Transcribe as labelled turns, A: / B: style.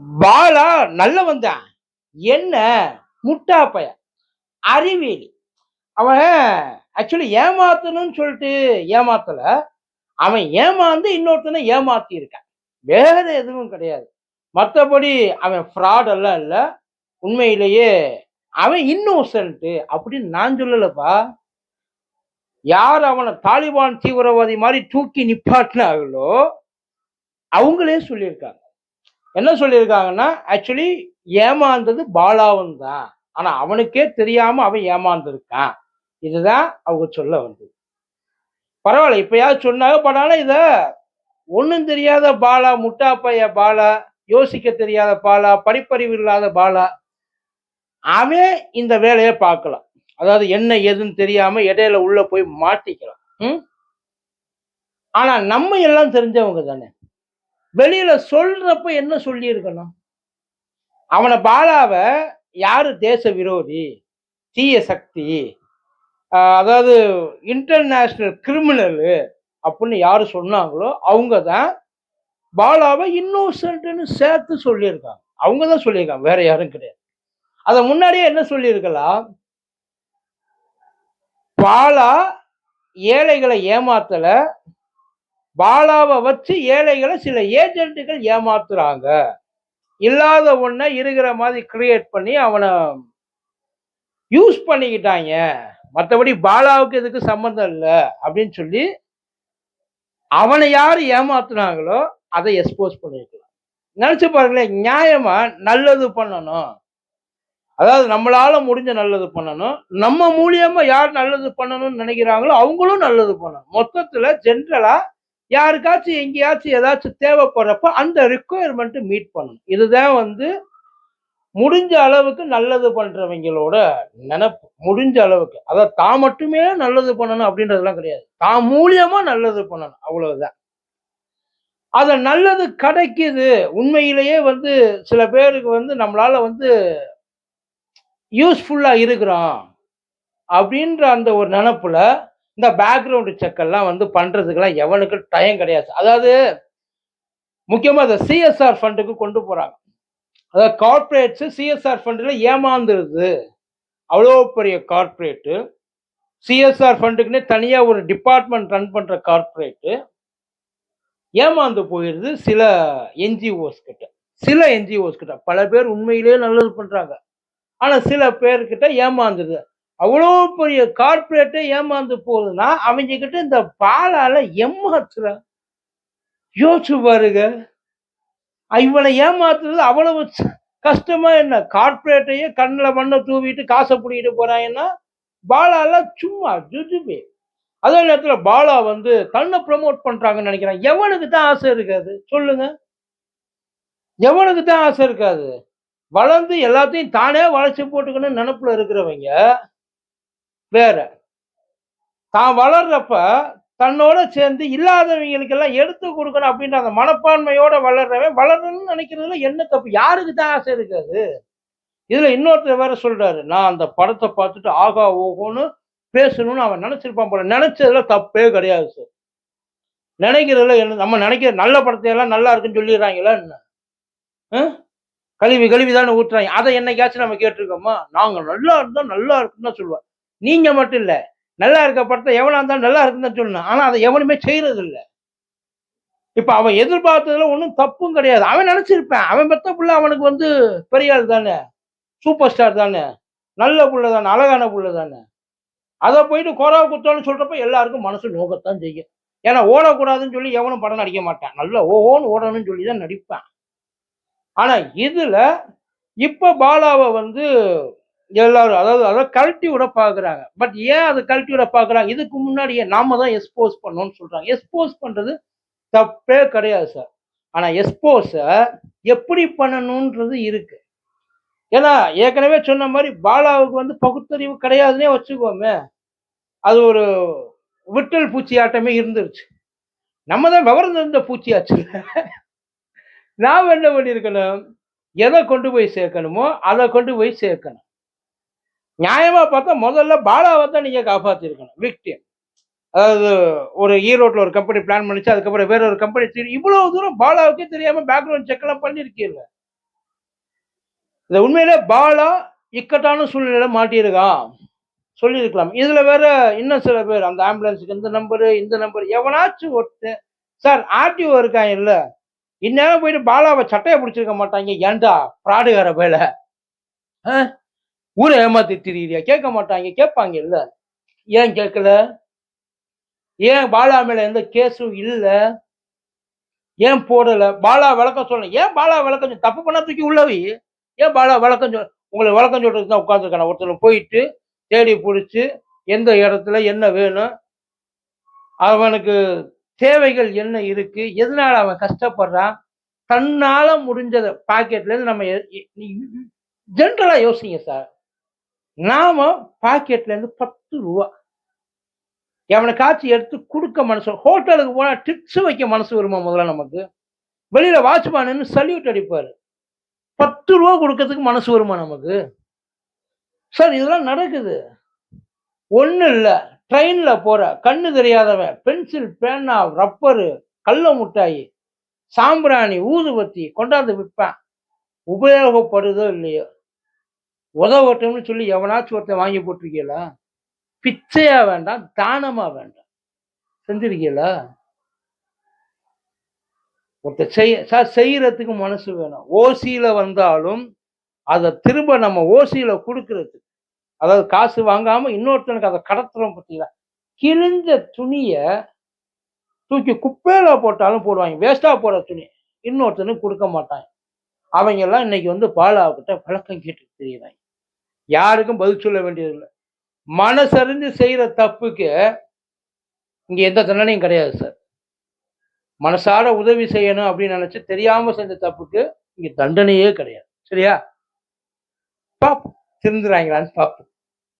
A: வாழா நல்லவன் தான் என்ன? முட்டா பய. அறிவியலி அவன் ஆக்சுவலி ஏமாத்தணும்னு சொல்லிட்டு ஏமாத்தல. அவன் ஏமாந்து இன்னொருத்தனை ஏமாத்தி இருக்கான் வேற எதுவும் கிடையாது. மற்றபடி அவன் ஃப்ராட் எல்லாம் இல்லை. உண்மையிலேயே அவன் இன்னோசன்ட்டு அப்படின்னு நான் சொல்லலப்பா. யார் அவனை தாலிபான் தீவிரவாதி மாதிரி தூக்கி நிப்பாட்டினாங்களோ அவங்களே சொல்லியிருக்காங்க. என்ன சொல்லியிருக்காங்கன்னா ஆக்சுவலி ஏமாந்தது பாலாவும் தான் ஆனால் அவனுக்கே தெரியாமல் அவன் ஏமாந்துருக்கான். இதுதான் அவங்க சொல்ல வந்தது. பரவாயில்ல இப்பயாவது சொன்னாங்க பட் ஆனால் இத ஒன்றும் தெரியாத பாலா முட்டா பைய பாலா யோசிக்க தெரியாத பாலா படிப்பறிவு இல்லாத பாலா அவன் இந்த வேலையை பார்க்கலாம். அதாவது என்ன ஏதுன்னு தெரியாம இடையில உள்ள போய் மாட்டிக்கலாம். ம்? ஆனா நம்ம எல்லாம் தெரிஞ்சவங்க தானே. வெளியில சொல்றப்ப என்ன சொல்லியிருக்கணும்? அவனை பாலாவை யாரு தேச விரோதி? தீய சக்தி. ஆஹ் அதாவது இன்டர்நேஷ்னல் கிரிமினலு அப்படின்னு யாரு சொன்னாங்களோ அவங்க தான் பாலாவை இன்னோசன்ட்னு சேர்த்து சொல்லியிருக்காங்க. அவங்க தான் சொல்லியிருக்காங்க வேற யாரும் கிடையாது. அதை முன்னாடியே என்ன சொல்லியிருக்கலாம்? பாலா ஏழைகளை ஏமாத்தல பாலாவை வச்சு ஏழைகளை சில ஏஜென்ட்டுகள் ஏமாத்துறாங்க. இல்லாத ஒன்றை இருக்கிற மாதிரி கிரியேட் பண்ணி அவனை யூஸ் பண்ணிக்கிட்டாங்க. மற்றபடி பாலாவுக்கு இதுக்கு சம்மந்தம் இல்லை அப்படின்னு சொல்லி அவனை யார் ஏமாத்துனாங்களோ அதை எக்ஸ்போஸ் பண்ணிருக்கலாம். நினைச்சு பாருங்களேன் நியாயமா நல்லது பண்ணணும். அதாவது நம்மளால முடிஞ்ச நல்லது பண்ணணும். நம்ம மூலியமா யார் நல்லது பண்ணணும்னு நினைக்கிறாங்களோ அவங்களும் நல்லது பண்ணணும். மொத்தத்துல ஜென்ரலா யாருக்காச்சும் எங்கேயாச்சும் ஏதாச்சும் தேவைப்படுறப்ப அந்த ரிக்குவயர்மெண்ட் மீட் பண்ணணும். இதுதான் வந்து முடிஞ்ச அளவுக்கு நல்லது பண்றவங்களோட நினப்பு. முடிஞ்ச அளவுக்கு. அதாவது தான் மட்டுமே நல்லது பண்ணணும் அப்படின்றதெல்லாம் கிடையாது. தான் மூலியமா நல்லது பண்ணணும். அவ்வளவுதான். அதை நல்லது கிடைக்குது. உண்மையிலேயே வந்து சில பேருக்கு வந்து நம்மளால வந்து யூஸ்ஃபுல்லா இருக்கிறோம் அப்படின்ற அந்த ஒரு நினப்புல இந்த பேக்ரவுண்டு செக்கெல்லாம் வந்து பண்ணுறதுக்கெல்லாம் எவனுக்கு டைம் கிடையாது. அதாவது முக்கியமாக இந்த சிஎஸ்ஆர் ஃபண்டுக்கு கொண்டு போகிறாங்க அதாவது கார்ப்பரேட்ஸ் சிஎஸ்ஆர் ஃபண்டில் ஏமாந்துருது. அவ்வளோ பெரிய கார்ப்பரேட்டு சிஎஸ்ஆர் ஃபண்டுக்குன்னே தனியாக ஒரு டிபார்ட்மெண்ட் ரன் பண்ணுற கார்ப்பரேட்டு ஏமாந்து போயிடுது சில என்ஜிஓஸ் கிட்ட. சில என்ஜிஓஸ் கிட்ட. பல பேர் உண்மையிலேயே நல்லது பண்ணுறாங்க ஆனால் சில பேர்கிட்ட ஏமாந்துருது. அவ்வளோ பெரிய கார்ப்பரேட்டே ஏமாந்து போகுதுன்னா அவங்க கிட்ட இந்த பாலால ஏமாத்துற யோசிச்சு பாருங்க. இவனை ஏமாத்துறது அவ்வளவு கஷ்டமா என்ன? கார்பரேட்டையே கண்ணில் மண்ணை தூவிட்டு காசை பிடிக்கிட்டு போறாங்கன்னா பாலால சும்மா ஜுஜுபே. அதே நேரத்துல பாலா வந்து தன்னை ப்ரமோட் பண்றாங்கன்னு நினைக்கிறேன். எவனுக்கு தான் ஆசை இருக்காது? சொல்லுங்க. எவனுக்கு தான் ஆசை இருக்காது? வளர்ந்து எல்லாத்தையும் தானே வளைச்சு போட்டுக்கணும்னு நினப்புல இருக்கிறவங்க வேற. தான் வளர்றப்ப தன்னோட சேர்ந்து இல்லாதவங்களுக்கெல்லாம் எடுத்து கொடுக்கணும் அப்படின்ற அந்த மனப்பான்மையோட வளர்றவன் வளரணும்னு நினைக்கிறதுல என்ன தப்பு? யாருக்கு தான் ஆசை இருக்காது? இதுல இன்னொருத்தர் வேற சொல்றாரு நான் அந்த படத்தை பார்த்துட்டு ஆகா ஓகோன்னு பேசணும்னு அவன் நினைச்சிருப்பான் போல. நினைச்சதுல தப்பே கிடையாது சார். நினைக்கிறதுல என்ன நம்ம நினைக்கிற நல்ல படத்தை எல்லாம் நல்லா இருக்குன்னு சொல்லிடுறாங்களா என்ன? ஆ? கழுவி கழுவி தானே ஊட்டுறாங்க அதை என்னைக்காச்சும் நம்ம கேட்டிருக்கோமா? நாங்க நல்லா இருந்தால் நல்லா இருக்குன்னு தான் சொல்லுவேன் நீங்க மட்டும் இல்ல. நல்லா இருக்க படத்தை எவனா இருந்தாலும் நல்லா இருக்குன்னு தான் சொல்லணும். ஆனா அதை எவனுமே செய்யறது இல்லை இப்ப அவன் எதிர்பார்த்ததுல ஒன்றும் தப்பும் கிடையாது. அவன் நினைச்சிருப்பான். அவன் பெத்த புள்ள அவனுக்கு வந்து பெரிய ஆள் தானே. சூப்பர் ஸ்டார் தானே. நல்ல புள்ள தானே. அழகான புள்ள தானே. அதை போயிட்டு குறவ குத்தோன்னு சொல்றப்ப எல்லாருக்கும் மனசு நோக்கத்தான் செய்யும். ஏன்னா ஓடக்கூடாதுன்னு சொல்லி எவனும் படம் நடிக்க மாட்டான். நல்ல ஓன்னு ஓடணும்னு சொல்லி தான் நடிப்பான். ஆனா இதுல இப்ப பாலாவை வந்து எல்லாரும் அதாவது அதை கழட்டி விட பார்க்குறாங்க. பட் ஏன் அதை கழட்டி விட பார்க்குறாங்க? இதுக்கு முன்னாடியே நாம தான் எக்ஸ்போஸ் பண்ணோம்னு சொல்கிறாங்க எக்ஸ்போஸ் பண்ணுறது தப்பே கிடையாது சார் ஆனால் எக்ஸ்போஸை எப்படி பண்ணணுன்றது இருக்கு. ஏன்னா ஏற்கனவே சொன்ன மாதிரி பாலாவுக்கு வந்து பகுத்தறிவு கிடையாதுன்னே வச்சுக்கோமே. அது ஒரு விட்டல் பூச்சி ஆட்டமே இருந்துருச்சு. நம்ம தான் விவரம் இருந்த பூச்சியாச்சு. நாம் என்ன பண்ணியிருக்கணும்? எதை கொண்டு போய் சேர்க்கணுமோ அதை கொண்டு போய் சேர்க்கணும். நியாயமா பார்த்தா முதல்ல பாலாவை தான் நீங்க காப்பாத்திருக்கணும். விக்டிம் அதாவது ஒரு ஈரோட்ல ஒரு கம்பெனி பிளான் பண்ணிச்சு அதுக்கப்புறம் வேற ஒரு கம்பெனி இவ்வளவு தூரம் பாலாவுக்கே தெரியாம பேக்ரவுண்ட் செக் எல்லாம் பண்ணிருக்கீங்க. இந்த உண்மையிலே பாலா இக்கட்டான சூழ்நிலையில மாட்டியிருக்கான் சொல்லியிருக்கலாம். இதுல வேற இன்னும் சில பேர் அந்த ஆம்புலன்ஸுக்கு இந்த நம்பரு இந்த நம்பர் எவனாச்சும் ஒட்டு சார் ஆர்டிஓ இருக்கான் இல்ல. இந்நேரம் போயிட்டு பாலாவை சட்டையை பிடிச்சிருக்க மாட்டாங்க. ஏன்டா பிராடுகார வேலை. ஊரை ஏமாத்தி திரியிறியா கேட்க மாட்டாங்க கேட்பாங்க இல்ல. ஏன் கேட்கல? ஏன் பாலா மேல எந்த கேஸும் இல்லை? ஏன் போடல? பாலா விளக்கம் சொல்ல ஏன் பாலா விளக்கம் சொல்ல- தப்பு பண்ணா தூக்கி உள்ளவை ஏன் பாலா விளக்கம் சொல் உங்களை விளக்கம் சொல்றதுக்கு தான் உட்காந்துருக்கான ஒருத்தர் போயிட்டு தேடி பிடிச்சி எந்த இடத்துல என்ன வேணும் அவனுக்கு தேவைகள் என்ன இருக்கு எதனால அவன் கஷ்டப்படுறான் தன்னால முடிஞ்சதை பாக்கெட்ல இருந்து நம்ம ஜென்ரலா யோசிங்க சார் நாம பாக்கெட்ல இருந்து பத்து ரூபா. எவனை காட்சி எடுத்து கொடுக்க மனசு ஹோட்டலுக்கு போனா டிப்ஸ் வைக்க மனசு வருமா முதல்ல நமக்கு? வெளியில வாட்ச்மேன் சல்யூட் அடிப்பாரு. பத்து ரூபா கொடுக்கறதுக்கு மனசு வருமா நமக்கு? சார் இதெல்லாம் நடக்குது. ஒன்றும் இல்லை. ட்ரெயினில் போகிற கண்ணு தெரியாதவன் பென்சில் பேனா ரப்பரு கள்ள முட்டாயி சாம்பிராணி ஊதுபத்தி கொண்டாந்து விற்பான். உபயோகப்படுதோ இல்லையோ? உதவட்டும்னு சொல்லி எவனாச்சும் ஒருத்தன் வாங்கி போட்டிருக்கீங்களா? பிச்சையா வேண்டாம் தானமா வேண்டாம். செஞ்சிருக்கீங்களா? ஒருத்தர் செய்ய சார் செய்யறதுக்கு மனசு வேணும். ஓசியில வந்தாலும் அதை திரும்ப நம்ம ஓசியில கொடுக்கறது அதாவது காசு வாங்காம இன்னொருத்தனுக்கு அதை கடத்துறோம் பார்த்தீங்களா? கிழிஞ்ச துணிய தூக்கி குப்பையில போட்டாலும் போடுவாங்க. வேஸ்டா போடுற துணி. இன்னொருத்தனுக்கு கொடுக்க மாட்டாங்க. அவங்க எல்லாம் இன்னைக்கு வந்து பாலாவுக்கிட்ட பழக்கம் கேட்டு தெரியுறாங்க. யாருக்கும் பதில் சொல்ல வேண்டியதில்லை. மனசறிஞ்சு செய்யற தப்புக்கு இங்க எந்த தண்டனையும் கிடையாது சார் மனசார உதவி செய்யணும் அப்படின்னு நினைச்சு தெரியாம செஞ்ச தப்புக்கு இங்க தண்டனையே கிடையாது. சரியா? பாப்போம். திருந்துறாங்களான்னு பார்ப்போம்